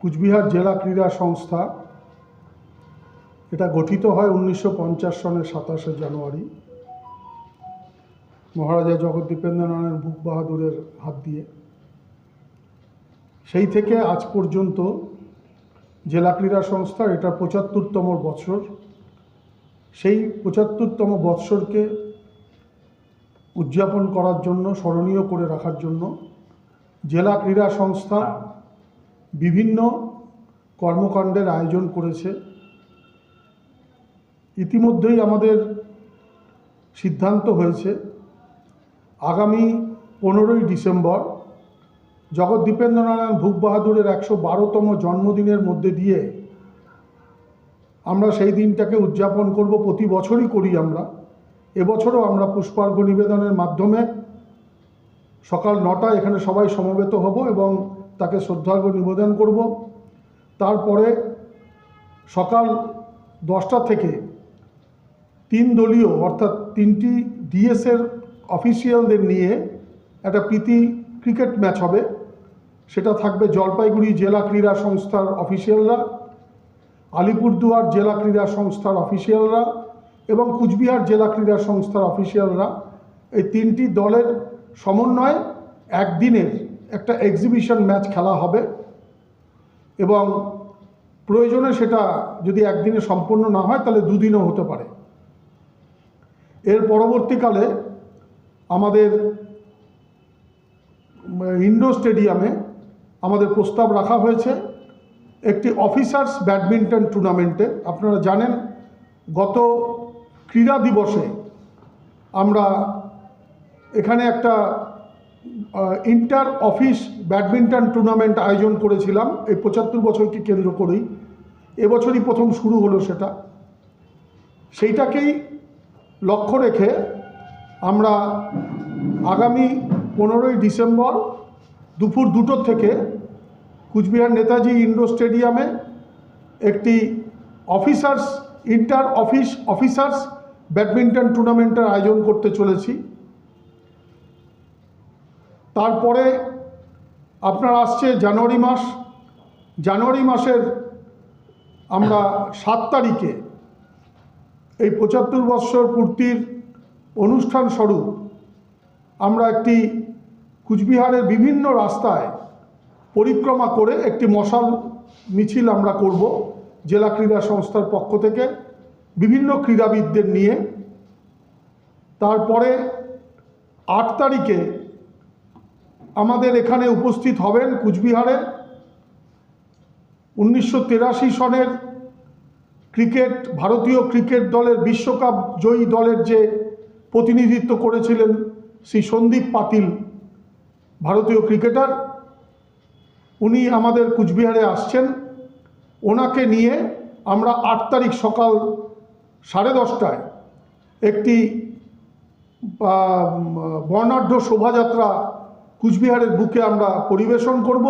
কুচবিহার জেলা ক্রীড়া সংস্থা। এটা গঠিত হয় উনিশশো পঞ্চাশ সনের সাতাশে জানুয়ারি। মহারাজা জগদ্দীপেন্দ্রনারায়ণ বুক বাহাদুরের হাত দিয়ে। সেই থেকে আজ পর্যন্ত জেলা ক্রীড়া সংস্থা এটা পঁচাত্তরতম বছর সেই পঁচাত্তরতম বৎসরকে উদযাপন করার জন্য, স্মরণীয় করে রাখার জন্য জেলা ক্রীড়া সংস্থা বিভিন্ন কর্মকাণ্ডের আয়োজন করেছে। ইতিমধ্যেই আমাদের সিদ্ধান্ত হয়েছে, আগামী পনেরোই ডিসেম্বর জগৎ দীপেন্দ্রনারায়ণ ভূপ বাহাদুরের একশো বারোতম জন্মদিনের মধ্যে দিয়ে আমরা সেই দিনটাকে উদযাপন করব, প্রতি বছরই করি আমরা। এবছরও আমরা পুষ্পার্ঘ নিবেদনের মাধ্যমে সকাল নটা এখানে সবাই সমবেত হব এবং তাকে শ্রদ্ধার্ঘ নিবেদন করব। তারপরে সকাল দশটা থেকে তিন দলীয় অর্থাৎ তিনটি ডিএসের অফিসিয়ালদের নিয়ে একটা প্রীতি ক্রিকেট ম্যাচ হবে। সেটা থাকবে জলপাইগুড়ি জেলা ক্রীড়া সংস্থার অফিসিয়ালরা আলিপুরদুয়ার জেলা ক্রীড়া সংস্থার অফিসিয়ালরা এবং কুচবিহার জেলা ক্রীড়া সংস্থার অফিসিয়ালরা এই তিনটি দলের সমন্বয়ে একদিনের একটা এক্সিবিশন ম্যাচ খেলা হবে এবং প্রয়োজনে সেটা যদি একদিনে সম্পূর্ণ না হয়, তাহলে দুদিনও হতে পারে। এর পরবর্তীকালে আমাদের ইন্ডোর স্টেডিয়ামে আমাদের প্রস্তাব রাখা হয়েছে একটি অফিসার্স ব্যাডমিন্টন টুর্নামেন্টে আপনারা জানেন, গত ক্রীড়া দিবসে আমরা এখানে একটা ইন্টার অফিস ব্যাডমিন্টন টুর্নামেন্ট আয়োজন করেছিলাম। এই পঁচাত্তর বছরকে কেন্দ্র করেই। এবছরই প্রথম শুরু হলো সেটা। সেইটাকেই লক্ষ্য রেখে আমরা আগামী পনেরোই ডিসেম্বর দুপুর দুটোর থেকে কুচবিহার নেতাজি ইন্ডোর স্টেডিয়ামে একটি officers inter office officers badminton টুর্নামেন্টের আয়োজন করতে চলেছি। তারপরে আপনার আসছে জানুয়ারি মাস। জানুয়ারি মাসের আমরা সাত তারিখে এই পঁচাত্তর বৎসর পূর্তির অনুষ্ঠান স্বরূপ আমরা একটি কুচবিহারের বিভিন্ন রাস্তায় পরিক্রমা করে একটি মশাল মিছিল আমরা করব জেলা ক্রীড়া সংস্থার পক্ষ থেকে বিভিন্ন ক্রীড়াবিদদের নিয়ে। তারপরে আট তারিখে আমাদের এখানে উপস্থিত হবেন কুচবিহারে উনিশশো সনের ক্রিকেট, ভারতীয় ক্রিকেট দলের বিশ্বকাপ জয়ী দলের যে প্রতিনিধিত্ব করেছিলেন শ্রী সন্দীপ পাতিল, ভারতীয় ক্রিকেটার, উনি আমাদের কুচবিহারে আসছেন। ওনাকে নিয়ে আমরা আট তারিখ সকাল সাড়ে দশটায় একটি বর্ণাঢ্য শোভাযাত্রা কুচবিহারের বুকে আমরা পরিবেশন করব।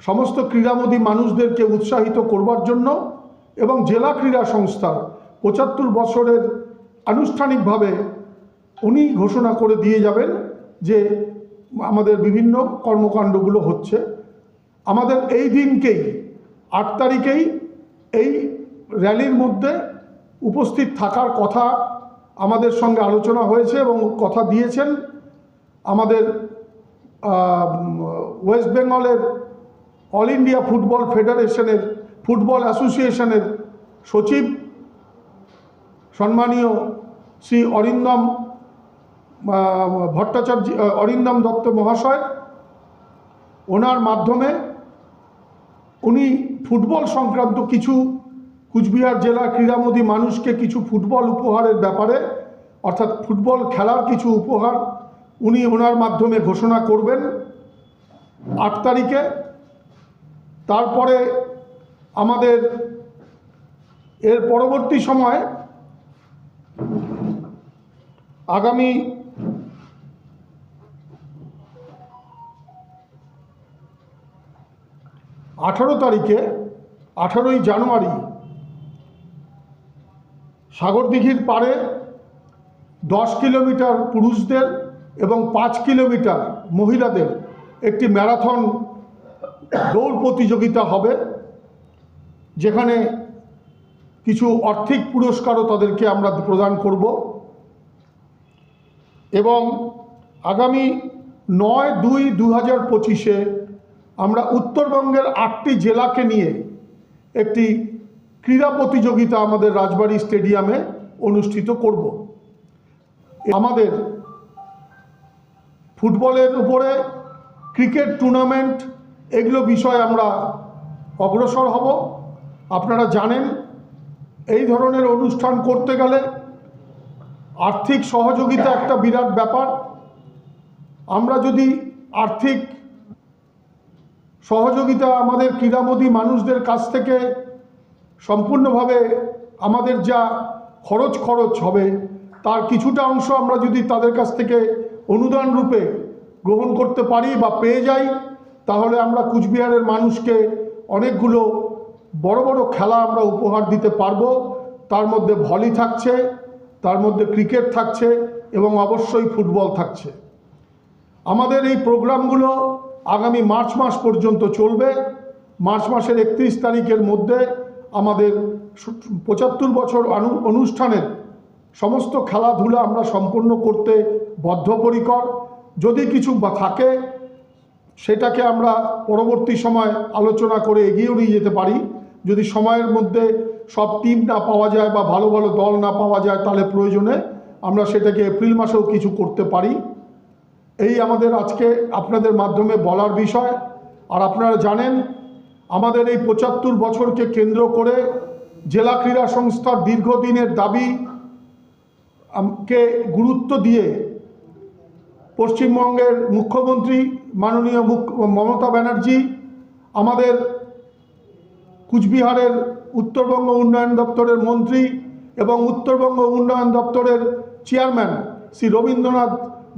সমস্ত ক্রীড়ামোদী মানুষদেরকে উৎসাহিত করবার জন্য এবং জেলা ক্রীড়া সংস্থার পঁচাত্তর বছরের আনুষ্ঠানিকভাবে উনি ঘোষণা করে দিয়ে যাবেন যে আমাদের বিভিন্ন কর্মকাণ্ডগুলো হচ্ছে। আমাদের এই দিনকেই, আট তারিখেই এই র্যালির মধ্যে উপস্থিত থাকার কথা আমাদের সঙ্গে আলোচনা হয়েছে এবং কথা দিয়েছেন আমাদের ওয়েস্ট বেঙ্গলের অল ইন্ডিয়া ফুটবল ফেডারেশনের ফুটবল অ্যাসোসিয়েশনের সচিব সম্মানীয় শ্রী অরিন্দম ভট্টাচার্য অরিন্দম দত্ত মহাশয়, ওনার মাধ্যমে উনি ফুটবল সংক্রান্ত কিছু কুচবিহার জেলার ক্রীড়ামোদী মানুষকে কিছু ফুটবল উপহারের ব্যাপারে, অর্থাৎ ফুটবল খেলার কিছু উপহার উনি ওনার মাধ্যমে ঘোষণা করবেন আট তারিখে। তারপরে আমাদের এর পরবর্তী সময় আগামী আঠারো তারিখে, আঠারোই জানুয়ারি সাগরদিঘির পাড়ে দশ কিলোমিটার পুরুষদের এবং পাঁচ কিলোমিটার মহিলাদের একটি ম্যারাথন দৌড় প্রতিযোগিতা হবে, যেখানে কিছু আর্থিক পুরস্কারও তাদেরকে আমরা প্রদান করব। এবং আগামী নয় দুই দু হাজার পঁচিশে আমরা উত্তরবঙ্গের আটটি জেলাকে নিয়ে একটি ক্রীড়া প্রতিযোগিতা আমাদের রাজবাড়ী স্টেডিয়ামে অনুষ্ঠিত করব। আমাদের ফুটবলের উপরে, ক্রিকেট টুর্নামেন্ট, এগুলো বিষয়ে আমরা অগ্রসর হব। আপনারা জানেন, এই ধরনের অনুষ্ঠান করতে গেলে আর্থিক সহযোগিতা একটা বিরাট ব্যাপার। আমরা যদি আর্থিক সহযোগিতা আমাদের ক্রীড়ামোদী মানুষদের কাছ থেকে সম্পূর্ণভাবে আমাদের যা খরচ খরচ হবে, তার কিছুটা অংশ আমরা যদি তাদের কাছ থেকে অনুদান রূপে গ্রহণ করতে পারি বা পেয়ে যাই, তাহলে আমরা কুচবিহারের মানুষকে অনেকগুলো বড় বড় খেলা আমরা উপহার দিতে পারব। তার মধ্যে ভলি থাকছে, তার মধ্যে ক্রিকেট থাকছে এবং অবশ্যই ফুটবল থাকছে। আমাদের এই প্রোগ্রামগুলো আগামী মার্চ মাস পর্যন্ত চলবে। মার্চ মাসের একত্রিশ তারিখের মধ্যে আমাদের পঁচাত্তর বছর অনু- অনুষ্ঠানের সমস্ত খেলাধুলা আমরা সম্পূর্ণ করতে বদ্ধপরিকর। যদি কিছু থাকে, সেটাকে আমরা পরবর্তী সময় আলোচনা করে এগিয়েও নিয়ে যেতে পারি। যদি সময়ের মধ্যে সব টিম না পাওয়া যায় বা ভালো ভালো দল না পাওয়া যায়, তাহলে প্রয়োজনে আমরা সেটাকে এপ্রিল মাসেও কিছু করতে পারি। এই আমাদের আজকে আপনাদের মাধ্যমে বলার বিষয়। আর আপনারা জানেন, আমাদের এই পঁচাত্তর বছরকে কেন্দ্র করে জেলা ক্রীড়া সংস্থার দীর্ঘদিনের দাবি কে গুরুত্ব দিয়ে পশ্চিমবঙ্গের মুখ্যমন্ত্রী মাননীয় মুখ, মমতা ব্যানার্জি, আমাদের কুচবিহারের উত্তরবঙ্গ উন্নয়ন দপ্তরের মন্ত্রী এবং উত্তরবঙ্গ উন্নয়ন দপ্তরের চেয়ারম্যান শ্রী রবীন্দ্রনাথ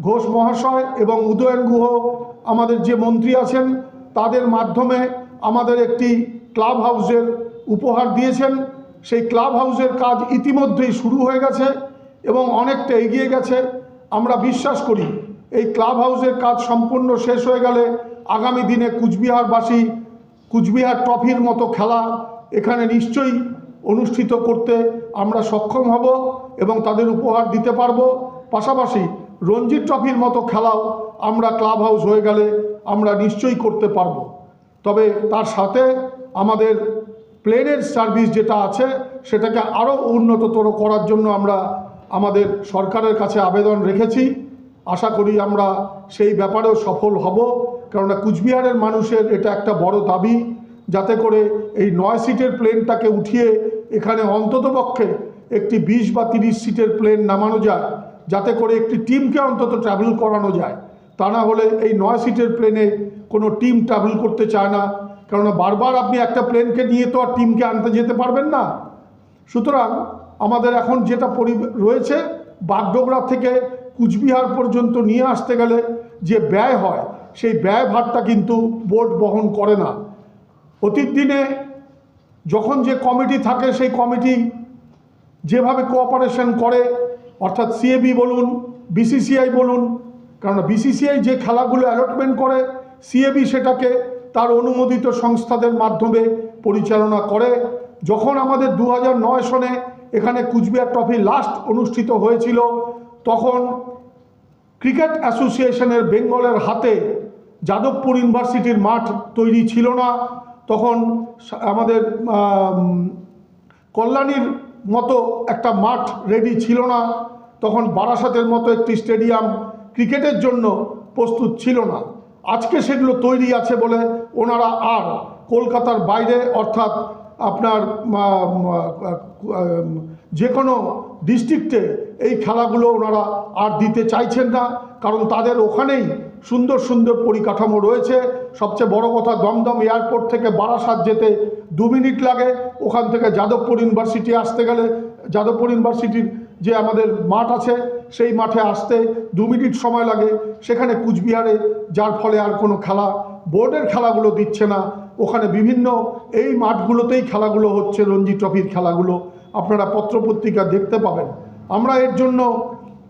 ঘোষ মহাশয় এবং উদয়ন গুহ, আমাদের যে মন্ত্রী আছেন, তাদের মাধ্যমে আমাদের একটি ক্লাব হাউসের উপহার দিয়েছেন। সেই ক্লাব হাউসের কাজ ইতিমধ্যেই শুরু হয়ে গেছে। এবং অনেকটা এগিয়ে গেছে। আমরা বিশ্বাস করি, এই ক্লাব হাউসের কাজ সম্পূর্ণ শেষ হয়ে গেলে আগামী দিনে কুচবিহারবাসী কুচবিহার ট্রফির মতো খেলা এখানে নিশ্চয়ই অনুষ্ঠিত করতে আমরা সক্ষম হব এবং তাদের উপহার দিতে পারব। পাশাপাশি রঞ্জি ট্রফির মতো খেলাও আমরা ক্লাব হাউস হয়ে গেলে আমরা নিশ্চয়ই করতে পারব। তবে তার সাথে আমাদের প্লেনের সার্ভিস যেটা আছে, সেটাকে আরও উন্নততর করার জন্য আমরা আমাদের সরকারের কাছে আবেদন রেখেছি। আশা করি আমরা সেই ব্যাপারেও সফল হব। কেননা কুচবিহারের মানুষের এটা একটা বড় দাবি, যাতে করে এই নয় সিটের প্লেনটাকে উঠিয়ে এখানে অন্ততপক্ষে একটি বিশ বা তিরিশ সিটের প্লেন নামানো যায়, যাতে করে একটি টিমকে অন্তত ট্রাভেল করানো যায়। তা না হলে এই নয় সিটের প্লেনে কোনো টিম ট্রাভেল করতে চায় না। কেননা বারবার আপনি একটা প্লেনকে নিয়ে তো আর টিমকে আনতে যেতে পারবেন না। সুতরাং আমাদের এখন যেটা পরি, রয়েছে, বাগডোগরা থেকে কুচবিহার পর্যন্ত নিয়ে আসতে গেলে যে ব্যয় হয়, সেই ব্যয় ভারটা কিন্তু বোর্ড বহন করে না। অতীত দিনে যখন যে কমিটি থাকে, সেই কমিটি যেভাবে কোঅপারেশন করে, অর্থাৎ সিএবি বলুন বিসিসিআই বলুন কারণ বিসিসিআই যে খেলাগুলো অ্যালটমেন্ট করে সিএবি সেটাকে তার অনুমোদিত সংস্থাদের মাধ্যমে পরিচালনা করে। যখন আমাদের দু হাজার নয় সনে এখানে কুচবিহার ট্রফি লাস্ট অনুষ্ঠিত হয়েছিল। তখন ক্রিকেট অ্যাসোসিয়েশনের বেঙ্গলের হাতে যাদবপুর ইউনিভার্সিটির মাঠ তৈরি ছিল না। তখন আমাদের কল্যাণীর মতো একটা মাঠ রেডি ছিল না। তখন বারাসাতের মতো একটি স্টেডিয়াম ক্রিকেটের জন্য প্রস্তুত ছিল না। আজকে সেগুলো তৈরি আছে বলে ওনারা আর কলকাতার বাইরে, অর্থাৎ আপনার যে কোনো ডিস্ট্রিক্টে এই খেলাগুলো ওনারা আর দিতে চাইছেন না, কারণ তাদের ওখানেই সুন্দর সুন্দর পরিকাঠামো রয়েছে। সবচেয়ে বড় কথা, দমদম এয়ারপোর্ট থেকে বারাসাত যেতে দু মিনিট লাগে। ওখান থেকে যাদবপুর ইউনিভার্সিটি আসতে গেলে, যাদবপুর ইউনিভার্সিটির যে আমাদের মাঠ আছে সেই মাঠে আসতে দু মিনিট সময় লাগে। সেখানে কুচবিহারে, যার ফলে আর কোনো খেলা বোর্ডের খেলাগুলো দিচ্ছে না। ওখানে বিভিন্ন এই মাঠগুলোতেই খেলাগুলো হচ্ছে, রঞ্জি ট্রফির খেলাগুলো। আপনারা পত্রপত্রিকা দেখতে পাবেন। আমরা এর জন্য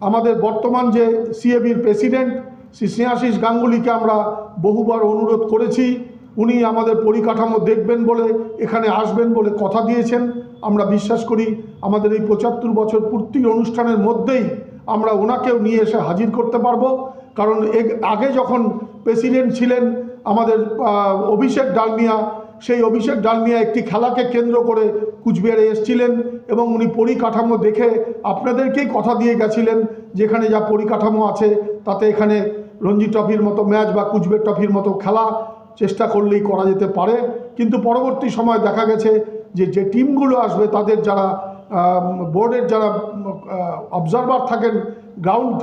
আমাদের বর্তমান যে সিএবির প্রেসিডেন্ট, শ্রী স্নেহাশিস গাঙ্গুলিকে আমরা বহুবার অনুরোধ করেছি। উনি আমাদের পরিকাঠামো দেখবেন বলে, এখানে আসবেন বলে কথা দিয়েছেন। আমরা বিশ্বাস করি, আমাদের এই পঁচাত্তর বছর পূর্তি অনুষ্ঠানের মধ্যেই আমরা ওনাকেও নিয়ে এসে হাজির করতে পারব। কারণ আগে যখন প্রেসিডেন্ট ছিলেন, আমাদের অভিষেক ডালমিয়া, সেই অভিষেক ডালমিয়া একটি খেলাকে কেন্দ্র করে কুচবিহারে এসেছিলেন এবং উনি পরিকাঠামো দেখে আপনাদেরকেই কথা দিয়ে গেছিলেন, যেখানে যা পরিকাঠামো আছে, তাতে এখানে রঞ্জি ট্রফির মতো ম্যাচ বা কুচবিহার ট্রফির মতো খেলা চেষ্টা করলেই করা যেতে পারে। কিন্তু পরবর্তী সময় দেখা গেছে যে যে টিমগুলো আসবে, তাদের যারা বোর্ডের যারা অবজারভার থাকেন গ্রাউন্ড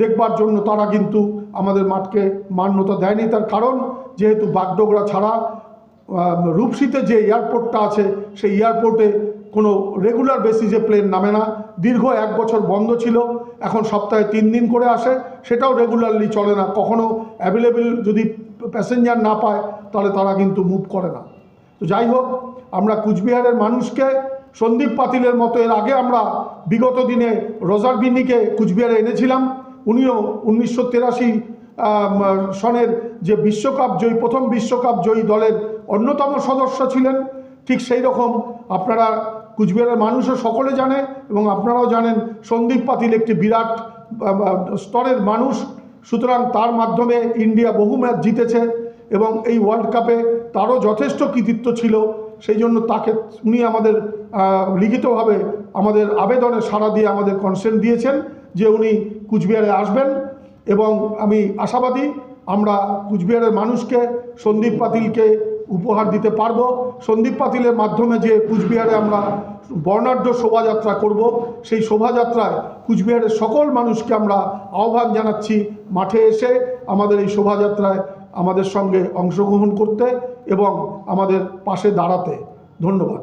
দেখবার জন্য তারা কিন্তু আমাদের মাঠকে মান্যতা দেয়নি। তার কারণ, যেহেতু বাগডোগরা ছাড়া রূপসীতে যে এয়ারপোর্টটা আছে, সেই এয়ারপোর্টে কোনো রেগুলার বেসিসে প্লেন নামে না। দীর্ঘ এক বছর বন্ধ ছিল, এখন সপ্তাহে তিন দিন করে আসে, সেটাও রেগুলারলি চলে না। কখনো অ্যাভেলেবেল যদি প্যাসেঞ্জার না পায়, তাহলে তারা কিন্তু মুভ করে না। তো যাই হোক, আমরা কুচবিহারের মানুষকে সন্দীপ পাতিলের মতো এর আগে আমরা বিগত দিনে রোজার বিন্নিকে কুচবিহারে এনেছিলাম। উনিও উনিশশো তেরাশি সনের যে বিশ্বকাপ জয়ী, প্রথম বিশ্বকাপ জয়ী দলের অন্যতম সদস্য ছিলেন। ঠিক সেই রকম আপনারা কুচবিহারের মানুষও সকলে জানে এবং আপনারাও জানেন সন্দীপ পাতিল একটি বিরাট স্তরের মানুষ। সুতরাং তার মাধ্যমে ইন্ডিয়া বহু ম্যাচ জিতেছে এবং এই ওয়ার্ল্ড কাপে তারও যথেষ্ট কৃতিত্ব ছিল। সেই জন্য তাকে উনি আমাদের লিখিতভাবে আমাদের আবেদনে সাড়া দিয়ে আমাদের কনসেন্ট দিয়েছেন যে উনি কুচবিহারে আসবেন এবং আমি আশাবাদী আমরা কুচবিহারের মানুষকে, সন্দীপ পাতিলকে উপহার দিতে পারব। সন্দীপ পাতিলের মাধ্যমে যে কুচবিহারে আমরা বর্ণাঢ্য শোভাযাত্রা করব, সেই শোভাযাত্রায় কুচবিহারের সকল মানুষকে আমরা আহ্বান জানাচ্ছি মাঠে এসে। আমাদের এই শোভাযাত্রায় আমাদের সঙ্গে অংশগ্রহণ করতে এবং আমাদের পাশে দাঁড়াতে। ধন্যবাদ।